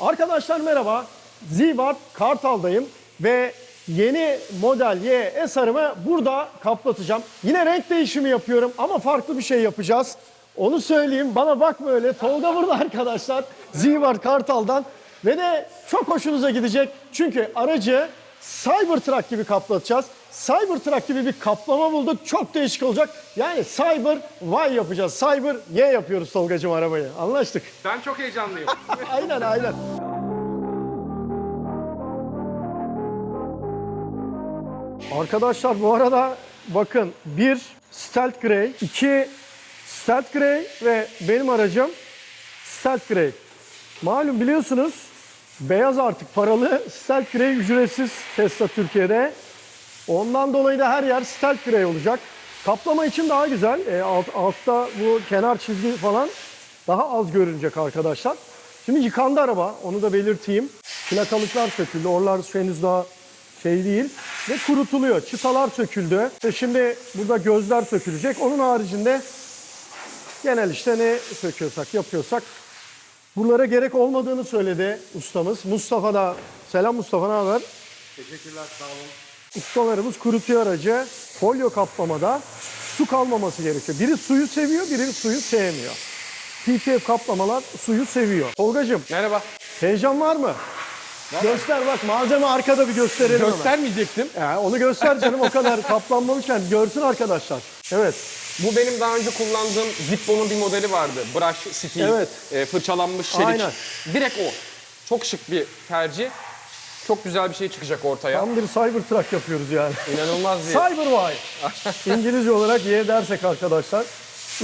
Arkadaşlar merhaba. Zivart Kartal'dayım ve yeni model Y SR'ımı burada kaplatacağım. Yine renk değişimi yapıyorum ama farklı bir şey yapacağız. Onu söyleyeyim. Bana bakma öyle. Tolga burada arkadaşlar. Zivart Kartal'dan. Ve de çok hoşunuza gidecek. Çünkü aracı Cybertruck gibi kaplatacağız. Cybertruck gibi bir kaplama bulduk. Çok değişik olacak. Yani Cyber Y yapacağız. Cyber Y yapıyoruz Tolgacığım arabayı. Anlaştık. Ben çok heyecanlıyım. aynen aynen. Arkadaşlar bu arada bakın bir Stealth Grey, iki Stealth Grey ve benim aracım Stealth Grey. Malum biliyorsunuz beyaz artık paralı, Stealth Grey ücretsiz Tesla Türkiye'de. Ondan dolayı da her yer Stealth Grey olacak. Kaplama için daha güzel. E, alt, altta bu kenar çizgi falan daha az görünecek arkadaşlar. Şimdi yıkandı araba, onu da belirteyim. Plakalıklar söküldü, oralar henüz daha şey değil. Ve kurutuluyor. Çıtalar söküldü. Ve şimdi burada gözler sökülecek. Onun haricinde genel işte ne söküyorsak, yapıyorsak buralara gerek olmadığını söyledi ustamız. Mustafa da, selam Mustafa ne haber? Teşekkürler sağ olun. Ustalarımız kurutuyor aracı. Folyo kaplamada su kalmaması gerekiyor. Biri suyu seviyor, biri suyu sevmiyor. PPF kaplamalar suyu seviyor. Tolgacığım Merhaba. heyecan var mı? Göster bak malzeme arkada bir gösterelim hemen. Göstermeyecektim. Ya onu göster canım o kadar kaplanmamışken görsün arkadaşlar. Evet. Bu benim daha önce kullandığım Zippo'nun bir modeli vardı. Brush steel, Evet. e, fırçalanmış çelik. Aynen. Direkt o. Çok şık bir tercih. Çok güzel bir şey çıkacak ortaya. Tam bir Cybertruck yapıyoruz yani. İnanılmaz bir... Cyber Y. İngilizce olarak Y dersek arkadaşlar.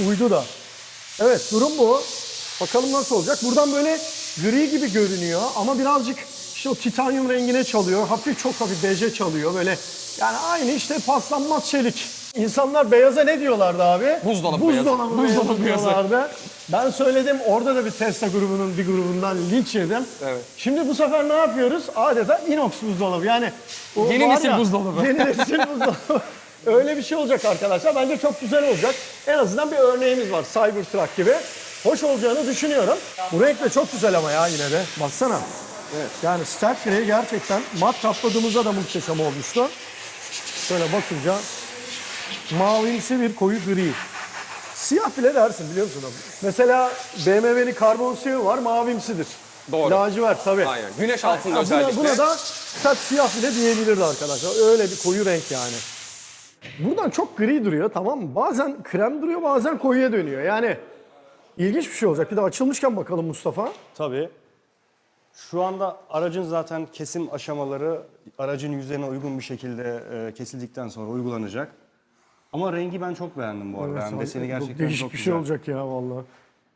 Uydu da. Evet durum bu. Bakalım nasıl olacak. Buradan böyle gri gibi görünüyor ama birazcık işte o titanyum rengine çalıyor. Hafif çok hafif beje çalıyor böyle. Yani aynı işte paslanmaz çelik. İnsanlar beyaza ne diyorlardı abi? Buzdolabı beyazı. Buzdolabı, Buzdolabı beyazı diyorlardı. Ben söyledim orada da bir Tesla grubunun bir grubundan linç yedim. Evet. Şimdi bu sefer ne yapıyoruz? Adeta inox buzdolabı. Yani o Yeni var nesil buzdolabı. Yeni nesil buzdolabı. Öyle bir şey olacak arkadaşlar. Bence çok güzel olacak. En azından bir örneğimiz var Cybertruck gibi. Hoş olacağını düşünüyorum. Bu renk de çok güzel ama ya yine de. Baksana. Evet. Yani Grey gerçekten mat kapladığımızda da muhteşem olmuştu. Şöyle bakınca mavimsi bir koyu gri. Siyah bile dersin biliyor musun? Mesela BMW'nin karbon siyahı var mavimsidir. Doğru. Lacivert tabii. Aynen. Güneş altında buna, özellikle. buna da sert siyah bile diyebilirdi arkadaşlar. Öyle bir koyu renk yani. Buradan çok gri duruyor tamam mı? Bazen krem duruyor bazen koyuya dönüyor. Yani ilginç bir şey olacak. Bir de açılmışken bakalım Mustafa. Tabii. Şu anda aracın zaten kesim aşamaları aracın yüzeyine uygun bir şekilde e, kesildikten sonra uygulanacak. Ama rengi ben çok beğendim bu arada. Yani deseni Çok gerçekten değişik çok bir güzel. şey olacak ya vallahi.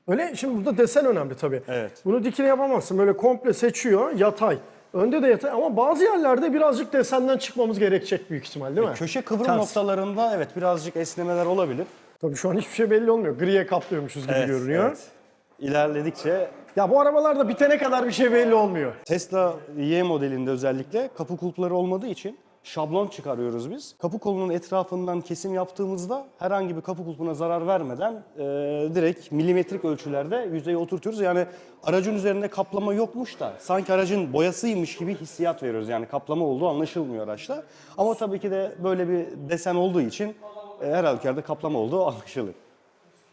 Öyle şimdi burada desen önemli tabii. Evet. Bunu dikine yapamazsın. Böyle komple seçiyor yatay. Önde de yatay ama bazı yerlerde birazcık desenden çıkmamız gerekecek büyük ihtimal değil mi? Köşe kıvrım Ters. noktalarında evet birazcık esnemeler olabilir. Tabii şu an hiçbir şey belli olmuyor. Griye kaplıyormuşuz gibi Evet, görünüyor. evet. İlerledikçe Ya bu arabalarda bitene kadar bir şey belli olmuyor. Tesla Y modelinde özellikle kapı kulpları olmadığı için şablon çıkarıyoruz biz. Kapı kolunun etrafından kesim yaptığımızda herhangi bir kapı kulpuna zarar vermeden e, direkt milimetrik ölçülerde yüzeye oturtuyoruz. Yani aracın üzerinde kaplama yokmuş da sanki aracın boyasıymış gibi hissiyat veriyoruz. Yani kaplama olduğu anlaşılmıyor araçta. Ama tabii ki de böyle bir desen olduğu için e, her halükarda kaplama olduğu anlaşılır.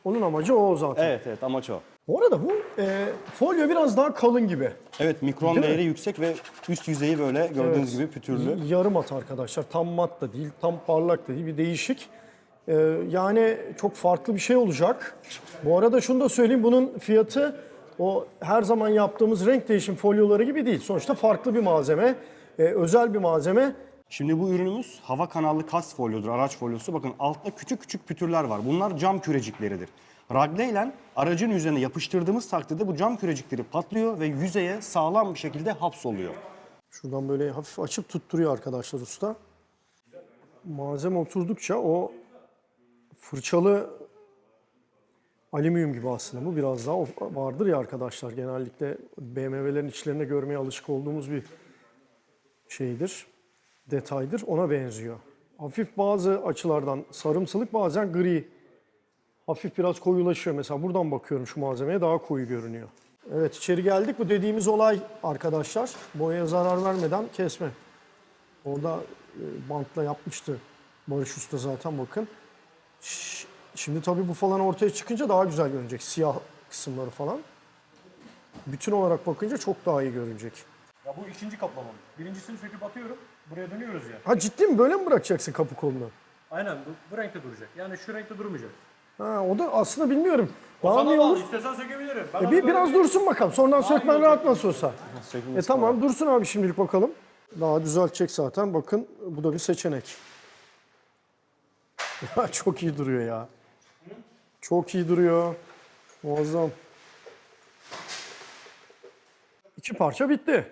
Onun amacı o zaten. Evet evet amaç o. Bu arada bu e, folyo biraz daha kalın gibi. Evet mikron Değil mi? değeri yüksek ve üst yüzeyi böyle gördüğünüz gibi pütürlü. Yarım at arkadaşlar. Tam mat da değil, tam parlak da değil. Bir değişik. E, yani çok farklı bir şey olacak. Bu arada şunu da söyleyeyim. Bunun fiyatı o her zaman yaptığımız renk değişim folyoları gibi değil. Sonuçta farklı bir malzeme. e, özel bir malzeme. Şimdi bu ürünümüz hava kanallı kas folyodur, araç folyosu. Bakın altta küçük küçük pütürler var. Bunlar cam kürecikleridir. Ragle ile aracın üzerine yapıştırdığımız takdirde bu cam kürecikleri patlıyor ve yüzeye sağlam bir şekilde hapsoluyor. Şuradan böyle hafif açıp tutturuyor arkadaşlar usta. Malzeme oturdukça o fırçalı alüminyum gibi aslında bu biraz daha vardır ya arkadaşlar genellikle BMW'lerin içlerinde görmeye alışık olduğumuz bir şeydir, detaydır ona benziyor. Hafif bazı açılardan sarımsılık bazen gri, hafif biraz koyulaşıyor. Mesela buradan bakıyorum şu malzemeye daha koyu görünüyor. Evet içeri geldik. Bu dediğimiz olay arkadaşlar. Boyaya zarar vermeden kesme. Orada e, bantla yapmıştı Barış Usta zaten bakın. Şimdi tabii bu falan ortaya çıkınca daha güzel görünecek. Siyah kısımları falan. Bütün olarak bakınca çok daha iyi görünecek. Ya bu ikinci kaplamam. Birincisini söküp atıyorum. Buraya dönüyoruz ya. Ha ciddi mi? Böyle mi bırakacaksın kapı kolunu? Aynen bu, bu renkte duracak. Yani şu renkte durmayacak. Ha, o da aslında bilmiyorum. Daha sana iyi bağlı. olur. İstesen sökebilirim. Ben E bir, biraz bir- dursun bakalım. Sonradan sökmen rahat nasıl olsa. E tamam dursun abi şimdilik bakalım. Daha düzeltecek zaten. Bakın bu da bir seçenek. Ya çok iyi duruyor ya. Çok iyi duruyor. Muazzam. İki parça bitti.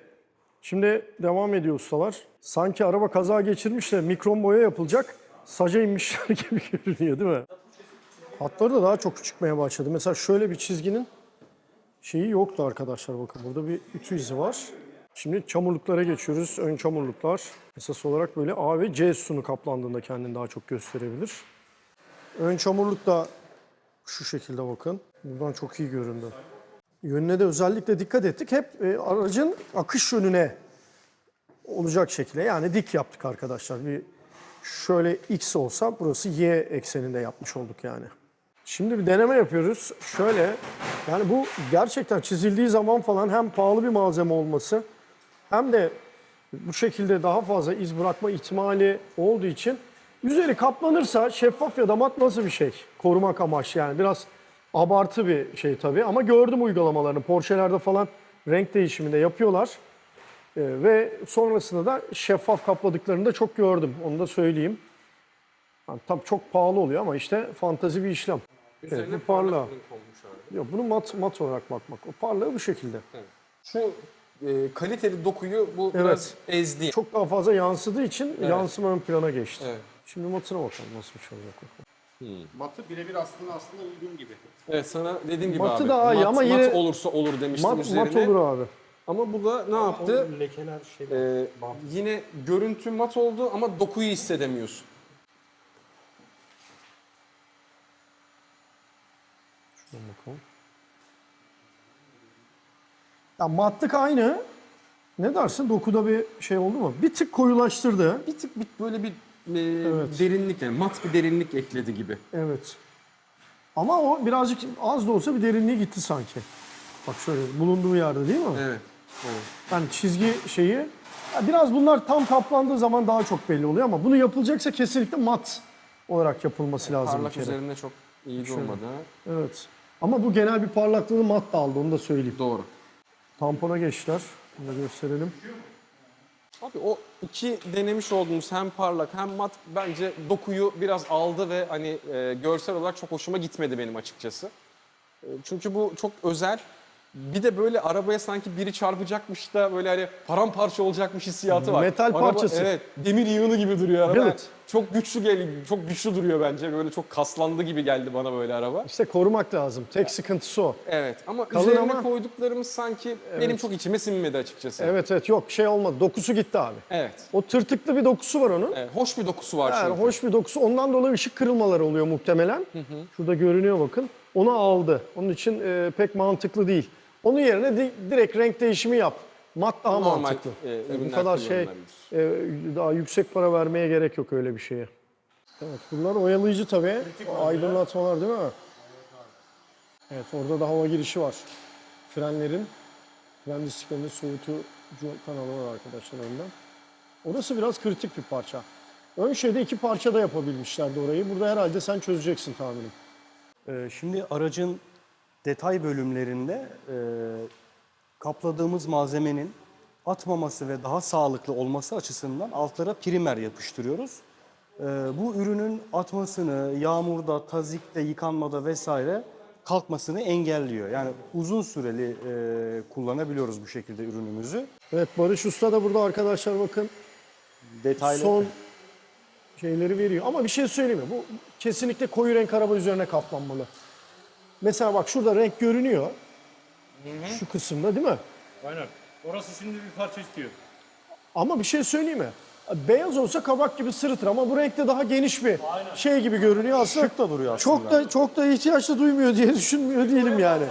Şimdi devam ediyor ustalar. Sanki araba kaza geçirmiş de mikron boya yapılacak. Saca inmişler gibi görünüyor değil mi? Hatları da daha çok çıkmaya başladı. Mesela şöyle bir çizginin şeyi yoktu arkadaşlar bakın. Burada bir ütü izi var. Şimdi çamurluklara geçiyoruz. Ön çamurluklar. Esas olarak böyle A ve C sütunu kaplandığında kendini daha çok gösterebilir. Ön çamurluk da şu şekilde bakın. Buradan çok iyi göründü. Yönüne de özellikle dikkat ettik. Hep e, aracın akış yönüne olacak şekilde. Yani dik yaptık arkadaşlar. Bir şöyle X olsa burası Y ekseninde yapmış olduk yani. Şimdi bir deneme yapıyoruz. Şöyle, yani bu gerçekten çizildiği zaman falan hem pahalı bir malzeme olması hem de bu şekilde daha fazla iz bırakma ihtimali olduğu için üzeri kaplanırsa şeffaf ya da mat nasıl bir şey? Korumak amaçlı yani biraz abartı bir şey tabii ama gördüm uygulamalarını. Porsche'lerde falan renk değişiminde yapıyorlar. Ee, ve sonrasında da şeffaf kapladıklarını da çok gördüm. Onu da söyleyeyim. Yani tabii çok pahalı oluyor ama işte fantazi bir işlem. Evet, bu parlak renk olmuş abi. Yok bunu mat mat olarak bakmak. O parlağı bu şekilde. Şu e, kaliteli dokuyu bu Evet. biraz ezdi. Çok daha fazla yansıdığı için yansıma ön plana geçti. Evet. Şimdi matına bakalım nasıl bir şey olacak. bakalım. Matı birebir aslında aslında uygun gibi. Evet sana dediğim gibi Matı abi. daha iyi mat, ama mat yine- olursa olur demiştim Mat, üzerine. mat olur abi. Ama bu da ne yaptı? Lekeler şey. Ee, yine görüntü mat oldu ama dokuyu hissedemiyorsun. Şuradan bakalım. Ya matlık aynı. Ne dersin? Dokuda bir şey oldu mu? Bir tık koyulaştırdı. Bir tık bir böyle bir e, Evet. derinlik yani mat bir derinlik ekledi gibi. Evet. Ama o birazcık az da olsa bir derinliğe gitti sanki. Bak şöyle bulunduğu yerde değil mi? Evet. evet. Yani çizgi şeyi ya biraz bunlar tam kaplandığı zaman daha çok belli oluyor ama bunu yapılacaksa kesinlikle mat olarak yapılması lazım bir Parlak kere. üzerinde çok iyi durmadı. Evet. Ama bu genel bir parlaklığını mat da aldı onu da söyleyeyim. Doğru. Tampona geçtiler. Bunu da gösterelim. Abi o iki denemiş olduğumuz hem parlak hem mat bence dokuyu biraz aldı ve hani e, görsel olarak çok hoşuma gitmedi benim açıkçası. E, çünkü bu çok özel. Bir de böyle arabaya sanki biri çarpacakmış da böyle hani paramparça olacakmış hissiyatı var. Metal Araba, parçası. Evet, demir yığını gibi duruyor araba. Evet. Çok güçlü gel, çok güçlü duruyor bence. Böyle çok kaslandı gibi geldi bana böyle araba. İşte korumak lazım. Tek sıkıntısı o. Evet ama Kalın üzerine ama- koyduklarımız sanki benim çok içime sinmedi açıkçası. Evet evet yok şey olmadı. Dokusu gitti abi. Evet. O tırtıklı bir dokusu var onun. Evet, hoş bir dokusu var Yani çünkü. hoş bir dokusu. Ondan dolayı ışık kırılmaları oluyor muhtemelen. Şurada görünüyor bakın. Onu aldı. Onun için e, pek mantıklı değil. Onun yerine di- direkt renk değişimi yap. Mat daha Normal, mantıklı. e, Yani bu kadar şey e, daha yüksek para vermeye gerek yok öyle bir şeye. Evet bunlar oyalayıcı tabii. Aydınlatmalar değil mi? Evet orada da hava girişi var. Frenlerin fren disklerinin soğutucu kanalı var arkadaşlar önden. Orası biraz kritik bir parça. Ön şeyde iki parça da yapabilmişlerdi orayı. Burada herhalde sen çözeceksin tahminim. Ee, Şimdi aracın detay bölümlerinde e, kapladığımız malzemenin atmaması ve daha sağlıklı olması açısından altlara primer yapıştırıyoruz. Ee, bu ürünün atmasını, yağmurda, tazikte, yıkanmada vesaire kalkmasını engelliyor. Yani uzun süreli e, kullanabiliyoruz bu şekilde ürünümüzü. Evet Barış Usta da burada arkadaşlar bakın Detaylı son şeyleri veriyor. Ama bir şey söyleyeyim mi? Bu kesinlikle koyu renk araba üzerine kaplanmalı. Mesela bak şurada renk görünüyor. Şu kısımda değil mi? Aynen. Orası şimdi bir parça istiyor. Ama bir şey söyleyeyim mi? Beyaz olsa kabak gibi sırıtır ama bu renkte daha geniş bir şey gibi görünüyor aslında. Şık da duruyor aslında. Çok da çok da ihtiyaç da duymuyor diye düşünmüyor değilim yani.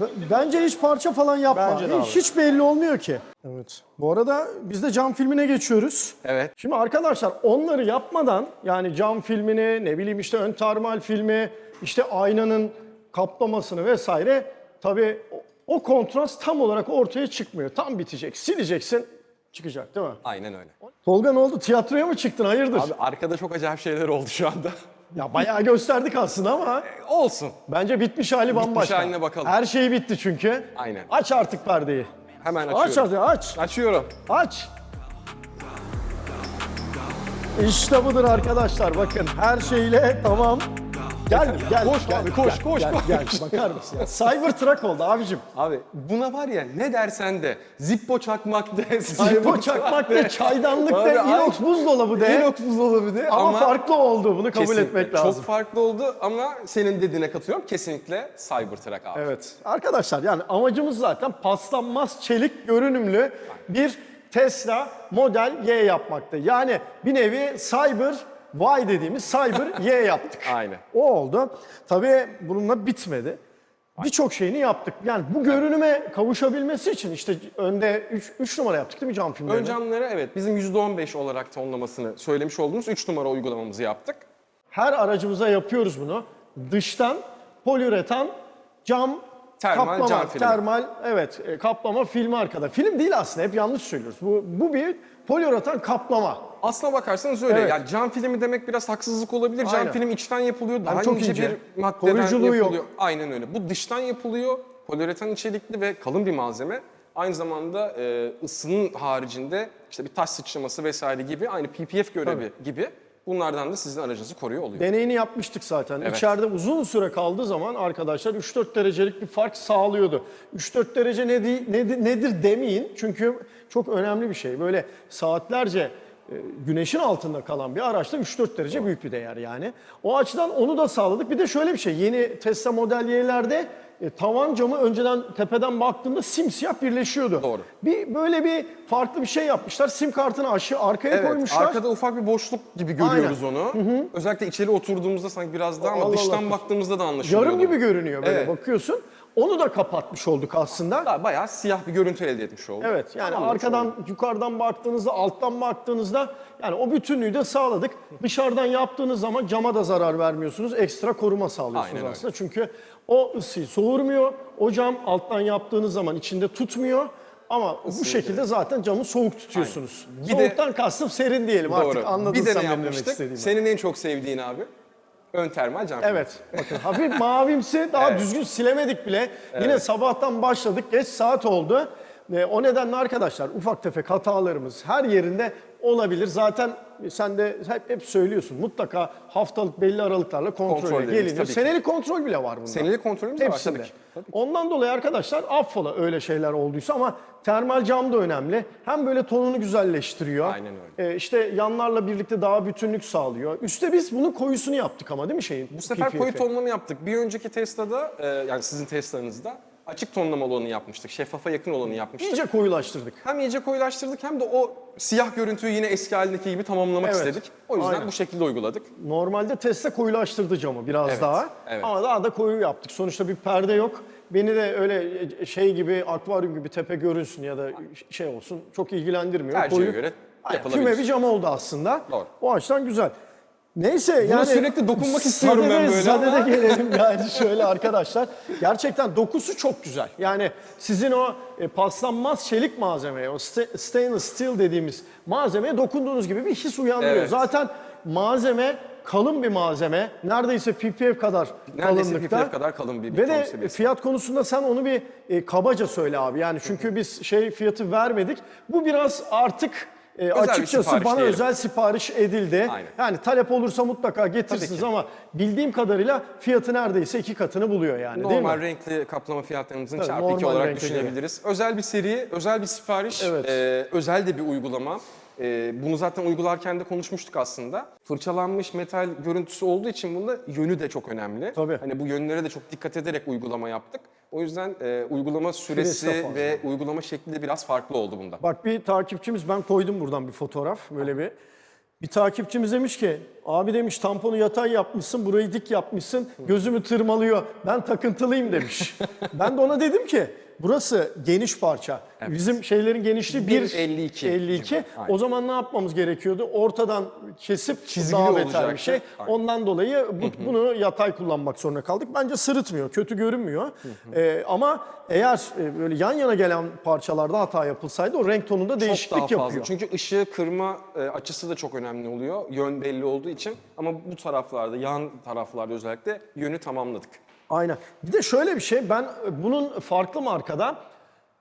B- Bence hiç parça falan yapma. Bence de hiç belli olmuyor ki. Evet. Bu arada biz de cam filmine geçiyoruz. Evet. Şimdi arkadaşlar onları yapmadan yani cam filmini ne bileyim işte ön termal filmi işte aynanın kaplamasını vesaire tabii o, o kontrast tam olarak ortaya çıkmıyor. Tam bitecek. Sileceksin çıkacak değil mi? Aynen öyle. Tolga ne oldu? Tiyatroya mı çıktın? Hayırdır? Abi arkada çok acayip şeyler oldu şu anda. Ya bayağı gösterdik aslında ama Olsun. bence bitmiş hali bambaşka. haline bakalım. Her şey bitti çünkü. Aynen. Aç artık perdeyi. Hemen Aç açıyorum. artık aç. Açıyorum. Aç. İşte budur arkadaşlar bakın her şeyle tamam. Gel gel. Koş gel, abi, koş, koş, gel, koş. Gel bakar mısın ya? Cybertruck oldu abicim. Abi buna var ya ne dersen de Zippo çakmak de, Zippo çakmak de, çaydanlık Abi, de, ay- inox buzdolabı de. Inox buzdolabı de ama, farklı oldu bunu kabul Kesinlikle. etmek lazım. Çok farklı oldu ama senin dediğine katılıyorum. Kesinlikle Cybertruck abi. Evet. Arkadaşlar yani amacımız zaten paslanmaz çelik görünümlü bir Tesla Model Y yapmaktı. Yani bir nevi Cyber Y dediğimiz Cyber Y yaptık. Aynen. O oldu. Tabii bununla bitmedi. Birçok şeyini yaptık. Yani bu görünüme kavuşabilmesi için işte önde 3 numara yaptık değil mi cam filmlerini? Ön camları evet bizim %15 olarak tonlamasını söylemiş olduğumuz 3 numara uygulamamızı yaptık. Her aracımıza yapıyoruz bunu. Dıştan poliüretan cam Termal kaplama, cam filmi. termal evet e, kaplama filmi arkada. Film değil aslında hep yanlış söylüyoruz. Bu bu bir poliüretan kaplama. Aslına bakarsanız öyle. Evet. Yani cam filmi demek biraz haksızlık olabilir. Cam Aynen. film içten yapılıyor. Daha çok ince, ince. bir maddeden Koruyuculuğu yok. yapılıyor. Aynen öyle. Bu dıştan yapılıyor. Poliüretan içerikli ve kalın bir malzeme. Aynı zamanda e, ısının haricinde işte bir taş sıçraması vesaire gibi aynı PPF görevi gibi bunlardan da sizin aracınızı koruyor oluyor. Deneyini yapmıştık zaten. Evet. İçeride uzun süre kaldığı zaman arkadaşlar 3-4 derecelik bir fark sağlıyordu. 3-4 derece ne di- nedir, nedir demeyin çünkü çok önemli bir şey. Böyle saatlerce e, güneşin altında kalan bir araçta 3-4 derece büyük bir değer yani. O açıdan onu da sağladık. Bir de şöyle bir şey yeni Tesla Model Y'lerde e, tavan camı önceden tepeden baktığımda simsiyah birleşiyordu. Doğru. Bir böyle bir farklı bir şey yapmışlar. Sim kartını aşağı arkaya Evet, koymuşlar. arkada ufak bir boşluk gibi görüyoruz onu. Özellikle içeri oturduğumuzda sanki biraz daha ama Allah dıştan Allah. baktığımızda da anlaşılıyor. Yarım gibi görünüyor böyle Evet. bakıyorsun. Onu da kapatmış olduk aslında. Daha bayağı siyah bir görüntü elde etmiş olduk. Evet yani Tamamlamış arkadan olduk. yukarıdan baktığınızda alttan baktığınızda yani o bütünlüğü de sağladık. Dışarıdan yaptığınız zaman cama da zarar vermiyorsunuz. Ekstra koruma sağlıyorsunuz Aynen öyle. aslında. Çünkü o ısıyı soğurmuyor. O cam alttan yaptığınız zaman içinde tutmuyor. Ama bu şekilde zaten camı soğuk tutuyorsunuz. Bir de- Soğuktan kastım serin diyelim artık anladın bir de sen ne benim demek yapmıştık? istediğimi. Senin en çok sevdiğin abi. Ön termal cam. Evet. Bakın hafif mavimsi daha düzgün silemedik bile. Yine sabahtan başladık. Geç saat oldu. E, o nedenle arkadaşlar ufak tefek hatalarımız her yerinde olabilir. Zaten sen de hep, hep söylüyorsun. Mutlaka haftalık belli aralıklarla kontrole Kontrollerimiz geliniyor. tabii ki. Senelik kontrol bile var bunda. Senelik kontrolümüz de var Hepsinde. tabii ki. Tabii ki. Ondan dolayı arkadaşlar affola öyle şeyler olduysa ama termal cam da önemli. Hem böyle tonunu güzelleştiriyor. Aynen öyle. E, işte yanlarla birlikte daha bütünlük sağlıyor. Üste biz bunun koyusunu yaptık ama değil mi şeyin? Bu sefer PPF 'i? koyu tonlama yaptık. Bir önceki Tesla'da, e, yani sizin Tesla'nızda açık tonlamalı olanı yapmıştık. Şeffafa yakın olanı yapmıştık. İyice koyulaştırdık. Hem iyice koyulaştırdık hem de o siyah görüntüyü yine eski halindeki gibi tamamlamak Evet. istedik. O yüzden Aynen. bu şekilde uyguladık. Normalde Tesla koyulaştırdı camı biraz Evet, daha. evet. Ama daha da koyu yaptık. Sonuçta bir perde yok. Beni de öyle şey gibi akvaryum gibi tepe görünsün ya da şey olsun çok ilgilendirmiyor. Tercihe göre Aynen, yapılabilir. Füme bir cam oldu aslında. Doğru. O açıdan güzel. Neyse Buna yani sürekli dokunmak istiyorum ben sadede- böyle sadede ama. gelelim yani şöyle arkadaşlar. Gerçekten dokusu çok güzel. Yani sizin o e, paslanmaz çelik malzemeye, o sta- stainless steel dediğimiz malzemeye dokunduğunuz gibi bir his uyandırıyor. Evet. Zaten malzeme kalın bir malzeme. Neredeyse PPF kadar Neredeyse kalınlıkta. PPF kadar kalın bir Ve beton de seviyesi. fiyat konusunda sen onu bir e, kabaca söyle abi. Yani çünkü biz şey fiyatı vermedik. Bu biraz artık e, açıkçası bana diyelim. özel sipariş edildi. Aynen. Yani talep olursa mutlaka getirirsiniz ama bildiğim kadarıyla fiyatı neredeyse iki katını buluyor yani değil mi? Normal renkli kaplama fiyatlarımızın Tabii, çarpı iki normal olarak düşünebiliriz. Özel bir seri, özel bir sipariş, Evet. e, özel de bir uygulama. E, bunu zaten uygularken de konuşmuştuk aslında. Fırçalanmış metal görüntüsü olduğu için bunda yönü de çok önemli. Tabii. Hani bu yönlere de çok dikkat ederek uygulama yaptık. O yüzden e, uygulama Süresi süresi ve uygulama şekli de biraz farklı oldu bunda. Bak bir takipçimiz ben koydum buradan bir fotoğraf böyle bir. Bir takipçimiz demiş ki abi demiş tamponu yatay yapmışsın burayı dik yapmışsın gözümü tırmalıyor ben takıntılıyım demiş. ben de ona dedim ki burası geniş parça. Bizim şeylerin genişliği 1.52 1.52. 52. civarı, aynen. O zaman ne yapmamız gerekiyordu? Ortadan kesip Çizgili daha beter olacaktı. bir şey. Aynen. Ondan dolayı bu- bunu yatay kullanmak zorunda kaldık. Bence sırıtmıyor, kötü görünmüyor. Ee, ama eğer e, böyle yan yana gelen parçalarda hata yapılsaydı o renk tonunda Çok daha değişiklik fazla. yapıyor. Çünkü ışığı kırma e, açısı da çok önemli oluyor. Yön belli olduğu için. Ama bu taraflarda, yan taraflarda özellikle yönü tamamladık. Aynen. Bir de şöyle bir şey, ben bunun farklı markada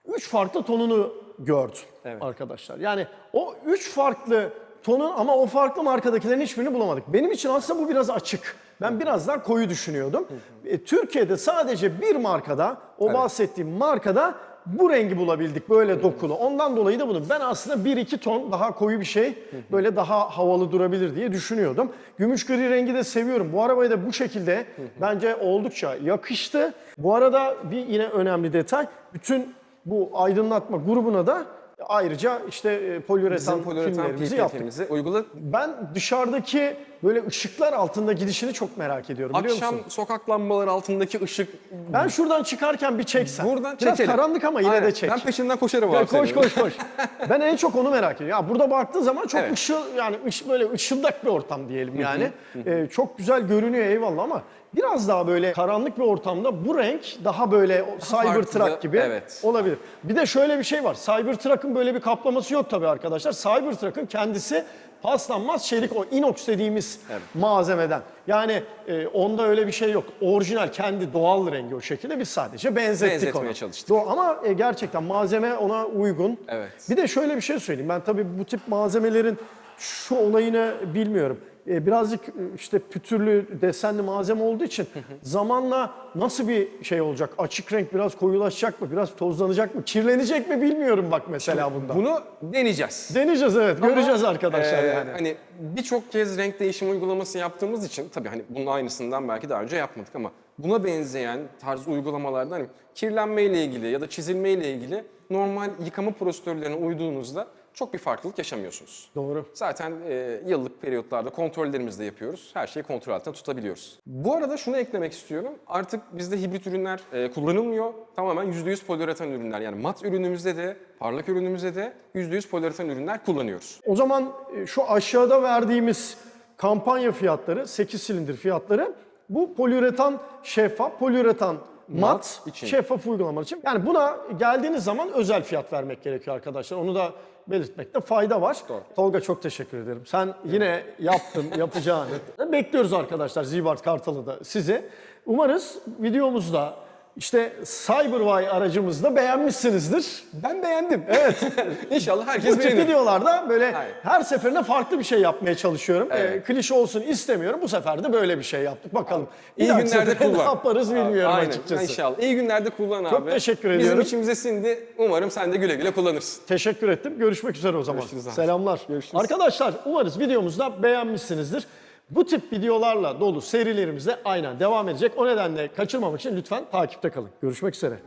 üç farklı tonunu gördüm Evet. arkadaşlar. Yani o üç farklı tonun ama o farklı markadakilerin hiçbirini bulamadık. Benim için aslında bu biraz açık. Ben biraz daha koyu düşünüyordum. E, Türkiye'de sadece bir markada, o bahsettiğim markada bu rengi bulabildik böyle dokulu. Ondan dolayı da bunu ben aslında 1-2 ton daha koyu bir şey böyle daha havalı durabilir diye düşünüyordum. Gümüş gri rengi de seviyorum. Bu arabaya da bu şekilde bence oldukça yakıştı. Bu arada bir yine önemli detay. Bütün bu aydınlatma grubuna da ayrıca işte e, poliüretan Bizim poliüretan filmlerimizi yaptık. Uyguladık. Ben dışarıdaki böyle ışıklar altında gidişini çok merak ediyorum biliyor Akşam musun? sokak lambaları altındaki ışık Ben şuradan çıkarken bir çeksen. buradan Biraz çekelim. karanlık ama yine Aynen. de çek. Ben peşinden koşarım Ya abi koş koş koş. ben en çok onu merak ediyorum. Ya burada baktığın zaman çok Evet. ışıl yani ış, böyle ışıldak bir ortam diyelim yani. Ee, çok güzel görünüyor eyvallah ama biraz daha böyle karanlık bir ortamda bu renk daha böyle Cybertruck gibi evet. olabilir. Bir de şöyle bir şey var. Cybertruck'ın böyle bir kaplaması yok tabii arkadaşlar. Cybertruck'ın kendisi paslanmaz çelik o inox dediğimiz malzemeden. Yani e, onda öyle bir şey yok. Orijinal kendi doğal rengi o şekilde biz sadece benzettik Benzetmeye onu. çalıştık. Do- ama e, gerçekten malzeme ona uygun. Evet. Bir de şöyle bir şey söyleyeyim. Ben tabii bu tip malzemelerin şu olayını bilmiyorum. E, birazcık e, işte pütürlü, desenli malzeme olduğu için zamanla nasıl bir şey olacak? Açık renk biraz koyulaşacak mı? Biraz tozlanacak mı? Kirlenecek mi bilmiyorum bak mesela bunda. Bunu deneyeceğiz. Deneyeceğiz evet. Göreceğiz arkadaşlar Ee, yani. Hani birçok kez renk değişimi uygulaması yaptığımız için tabii hani bunun aynısından belki daha önce yapmadık ama buna benzeyen tarz uygulamalarda hani kirlenme ile ilgili ya da çizilme ile ilgili normal yıkama prosedürlerine uyduğunuzda çok bir farklılık yaşamıyorsunuz. Doğru. Zaten e, yıllık periyotlarda kontrollerimizi de yapıyoruz. Her şeyi kontrol altında tutabiliyoruz. Bu arada şunu eklemek istiyorum. Artık bizde hibrit ürünler e, kullanılmıyor. Tamamen %100 poliüretan ürünler. Yani mat ürünümüzde de, parlak ürünümüzde de %100 poliüretan ürünler kullanıyoruz. O zaman e, şu aşağıda verdiğimiz kampanya fiyatları, 8 silindir fiyatları bu poliüretan şeffaf, poliüretan mat, Mat için. şeffaf uygulamalar için. Yani buna geldiğiniz zaman özel fiyat vermek gerekiyor arkadaşlar. Onu da belirtmekte fayda var. Doğru. Tolga çok teşekkür ederim. Sen yine yaptın yapacağını. Bekliyoruz arkadaşlar Zibart Kartal'ı da sizi. Umarız videomuzda işte Cyberway aracımızda beğenmişsinizdir. Ben beğendim. Evet. İnşallah herkes Bu beğenir. videolarda böyle Aynen. her seferinde farklı bir şey yapmaya çalışıyorum. Evet. Ee, klişe olsun istemiyorum. Bu sefer de böyle bir şey yaptık. Bakalım. Bir İyi günlerde kullan. Ne yaparız bilmiyorum Aynen, açıkçası. İnşallah. İyi günlerde kullan abi. Çok teşekkür ediyorum. Bizim içimize sindi. Umarım sen de güle güle kullanırsın. Teşekkür ettim. Görüşmek üzere o zaman. Görüşürüz abi. Selamlar. Görüşürüz. Arkadaşlar umarız videomuzda beğenmişsinizdir. Bu tip videolarla dolu serilerimizde aynen devam edecek. O nedenle kaçırmamak için lütfen takipte kalın. Görüşmek üzere.